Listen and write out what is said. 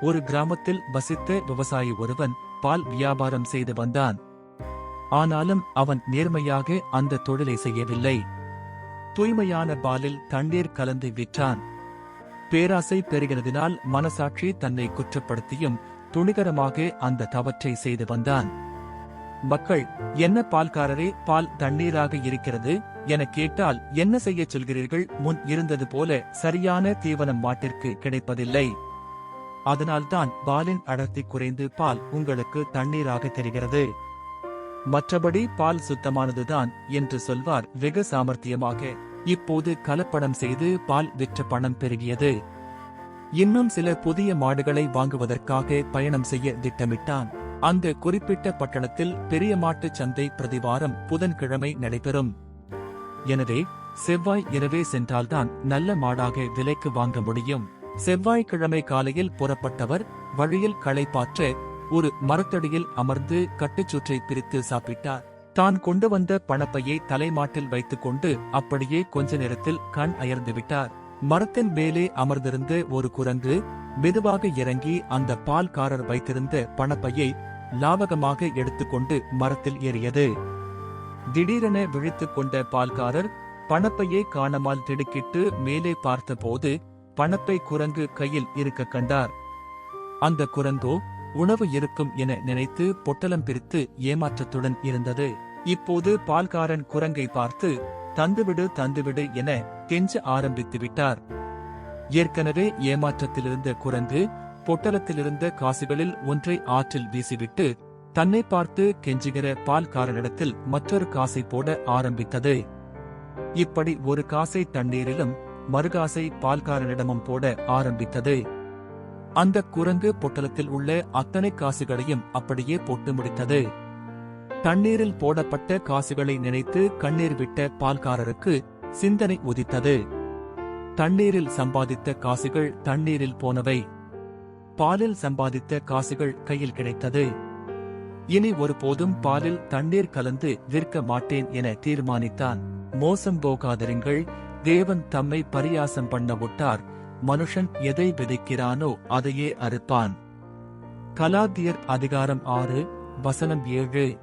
ஒரு கிராமத்தில் வசித்த விவசாயி ஒருவன் பால் வியாபாரம் செய்து வந்தான். ஆனாலும் அவன் நேர்மையாக அந்த தொழிலை செய்யவில்லை. தூய்மையான பாலில் தண்ணீர் கலந்து விற்றான். பேராசை பெறுகிறதினால் மனசாட்சி தன்னை குற்றப்படுத்தியும் துணிகரமாக அந்த தவற்றை செய்து வந்தான். மக்கள் என்ன பால்காரரே பால் தண்ணீராக இருக்கிறது? என கேட்டால் என்ன செய்யச் சொல்கிறீர்கள்? முன் இருந்தது போல சரியான தீவனம் மாட்டிற்கு கிடைப்பதில்லை. அதனால்தான் பாலின் அடர்த்தி குறைந்து பால் உங்களுக்கு தண்ணீராக தெரிகிறது. மற்றபடி பால் சுத்தமானதுதான் என்று சொல்வார் வெகு சாமர்த்தியமாக. இப்போது கலப்படம் செய்து பால் விற்ற பணம் பெருகியது. இன்னும் சில புதிய மாடுகளை வாங்குவதற்காக பயணம் செய்ய திட்டமிட்டான். அந்த குறிப்பிட்ட பட்டணத்தில் பெரிய மாட்டுச் சந்தை பிரதிவாரம் புதன்கிழமை நடைபெறும். எனவே செவ்வாய் இரவே சென்றால்தான் நல்ல மாடாக விலைக்கு வாங்க முடியும். செவ்வாய்க்கிழமை காலையில் புறப்பட்டவர் வழியில் களைப்பாற்ற ஒரு மரத்தடியில் அமர்ந்து கட்டுச்சுற்றை பிரித்து சாப்பிட்டார். தான் கொண்டு வந்த பணப்பையை தலைமாட்டில் வைத்துக் கொண்டு அப்படியே கொஞ்ச நேரத்தில் கண் அயர்ந்து விட்டார். மரத்தின் மேலே அமர்ந்திருந்த ஒரு குரங்கு மெதுவாக இறங்கி அந்த பால்காரர் வைத்திருந்த பணப்பையை லாவகமாக எடுத்துக்கொண்டு மரத்தில் ஏறியது. திடீரென விழித்துக் கொண்ட பால்காரர் பணப்பையை காணாமல் திடுக்கிட்டு மேலே பார்த்தபோது பணத்தை குரங்கு கையில் இருக்க கண்டார். அந்த குரங்கோ உணவு இருக்கும் என நினைத்து பொட்டலம் பிரித்து ஏமாற்றத்துடன் இருந்தது. இப்போது பால்காரன் குரங்கை பார்த்து தந்துவிடு தந்துவிடு என கெஞ்ச ஆரம்பித்து விட்டார். ஏற்கனவே ஏமாற்றத்திலிருந்த குரங்கு பொட்டலத்திலிருந்த காசுகளில் ஒன்றை ஆற்றில் வீசிவிட்டு தன்னை பார்த்து கெஞ்சுகிற பால்காரனிடத்தில் மற்றொரு காசை போட ஆரம்பித்தது. இப்படி ஒரு காசை தண்ணீரிலும் மறுகாசை பால்காரனிடமும் போட ஆரம்பித்தது. அந்த குரங்கு பொட்டலத்தில் உள்ள அத்தனை காசுகளையும் அப்படியே போட்டு முடித்தது. தண்ணீரில் போடப்பட்ட காசுகளை நினைத்து கண்ணீர் விட்ட பால்காரருக்கு சிந்தனை உதித்தது. தண்ணீரில் சம்பாதித்த காசுகள் தண்ணீரில் போனவை. பாலில் சம்பாதித்த காசுகள் கையில் கிடைத்தது. இனி ஒருபோதும் பாலில் தண்ணீர் கலந்து விற்க மாட்டேன் என தீர்மானித்தான். மோசம் போகாதிருங்கள் தேவன் தம்மை பரியாசம் பண்ண விட்டார் மனுஷன் எதை விதைக்கிறானோ அதையே அறுப்பான். கலாத்தியர் அதிகாரம் ஆறு வசனம் ஏழு.